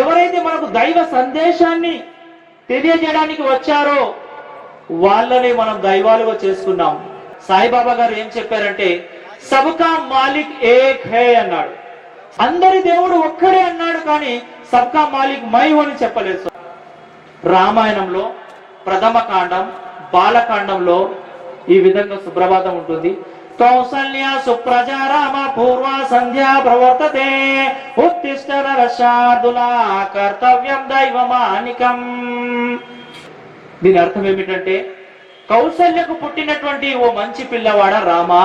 ఎవరైతే మనకు దైవ సందేశాన్ని తెలియజేయడానికి వచ్చారో వాళ్ళని మనం దైవాలుగా చేసుకున్నాం. సాయిబాబా గారు ఏం చెప్పారంటే సబ్కా మాలిక్ ఏక్ హే అన్నాడు. అందరి దేవుడు ఒక్కడే అన్నాడు కానీ సబ్కా మాలిక్ మై అని చెప్పలేదు రామాయణంలో ప్రథమ కాండం బాలకాండంలో ఈ విధంగా సుప్రభాతం ఉంటుంది. కౌసల్య సుప్రజారామ పూర్వ సంధ్యా ప్రవర్తతే. ఉత్తిష్ట నరశార్దులా కర్తవ్యం దైవమానికం. దీని అర్థం ఏమిటంటే కౌసల్యకు పుట్టినటువంటి ఓ మంచి పిల్లవాడ రామా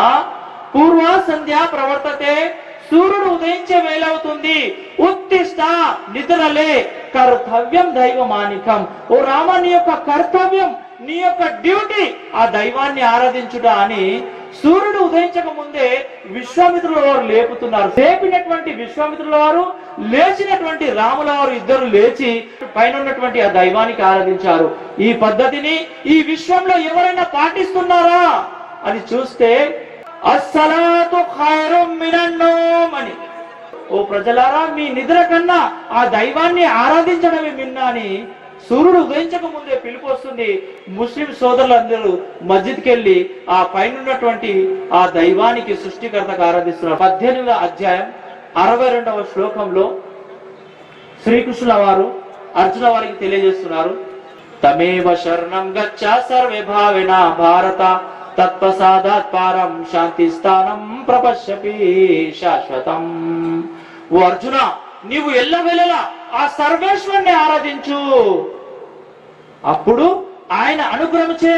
పూర్వ సంధ్యా ప్రవర్తతే. సూర్యుడు ఉదయించే వేలవుతుంది. ఉత్తిష్ట నిద్రలే కర్తవ్యం దైవమానికం. ఓ రామ నీ యొక్క కర్తవ్యం నీ యొక్క డ్యూటీ ఆ దైవాన్ని ఆరాధించుట అని సూర్యుడు ఉదయించక ముందే విశ్వామిత్రుల వారు లేపుతున్నారు. లేపినటువంటి విశ్వామిత్రుల వారు లేచినటువంటి రాముల వారు ఇద్దరు లేచి పైన ఉన్నటువంటి ఆ దైవానికి ఆరాధించారు. ఈ పద్ధతిని ఈ విశ్వంలో ఎవరైనా పాటిస్తున్నారా? అని చూస్తే అస్సలాతు అని. ఓ ప్రజలారా మీ నిద్ర కన్నా ఆ దైవాన్ని ఆరాధించడమే మిన్నా అని సూర్యుడు ఉదయించక ముందే పిలుపు వస్తుంది ముస్లిం సోదరులందరూ మస్జిద్కి వెళ్ళి ఆ పైన ఉన్నటువంటి ఆ దైవానికి సృష్టికర్తకు ఆరాధిస్తున్నారు. పద్దెనిమిదవ అధ్యాయం అరవై రెండవ శ్లోకంలో శ్రీకృష్ణుల వారు అర్జున వారికి తెలియజేస్తున్నారు. తమేవ శరణం గచ్చ సర్వే భావిన భారత తత్వసాదాత్ పారం శాంతి స్థానం ప్రపశ్యపి శాశ్వతం. ఓ అర్జున నీవు ఎల్లవెల్లలా ఆ సర్వేశ్వరుని ఆరాధించు. అప్పుడు ఆయన అనుగ్రహించే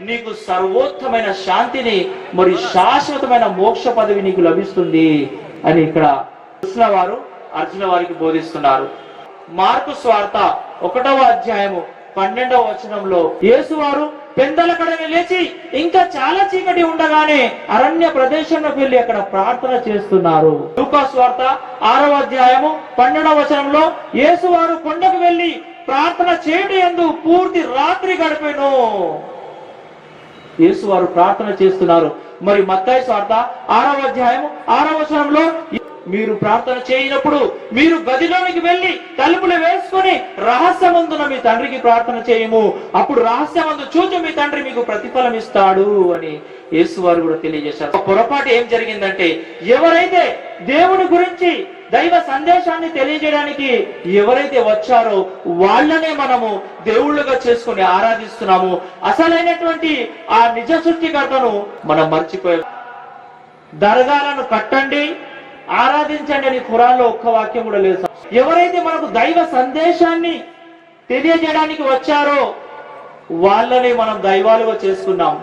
నీకు సర్వోత్తమైన శాంతిని మరి శాశ్వతమైన మోక్ష పదవి నీకు లభిస్తుంది అని ఇక్కడ కృష్ణ వారు అర్జున వారికి బోధిస్తున్నారు. మార్కు స్వార్థ ఒకటవ అధ్యాయము పన్నెండవ వచనంలో యేసు వారు పెందల కడని లేచి ఇంకా చాలా చీకటి ఉండగానే అరణ్య ప్రదేశంలోకి వెళ్ళి అక్కడ ప్రార్థన చేస్తున్నారు. లూకా ఆరవ అధ్యాయము పన్నెండవ వచనంలో యేసు వారు కొండకు వెళ్ళి ప్రార్థన చేయటి ఎందు పూర్తి రాత్రి గడిపెను. యేసు వారు ప్రార్థన చేస్తున్నారు. మరి మత్తాయి స్వార్థ ఆరవ అధ్యాయం ఆరవ వచనంలో మీరు ప్రార్థన చేయనప్పుడు మీరు గదిలోనికి వెళ్ళి తలుపులు వేసుకొని రహస్యమందున మీ తండ్రికి ప్రార్థన చేయము. అప్పుడు రహస్యమందు చూచు మీ తండ్రి మీకు ప్రతిఫలం ఇస్తాడు అని యేసు వారు కూడా తెలియజేశారు. పొరపాటు ఏం జరిగిందంటే ఎవరైతే దేవుని గురించి దైవ సందేశాన్ని తెలియజేయడానికి ఎవరైతే వచ్చారో వాళ్ళనే మనము దేవుళ్ళుగా చేసుకొని ఆరాధిస్తున్నాము. అసలైనటువంటి ఆ నిజ సృష్టికర్తను మనం మర్చిపోయాం. దర్గాలను కట్టండి ఆరాధించండి అని ఖురాన్లో ఒక్క వాక్యం కూడా లేదు ఎవరైతే మనకు దైవ సందేశాన్ని తెలియజేయడానికి వచ్చారో వాళ్ళని మనం దైవాలుగా చేసుకున్నాం.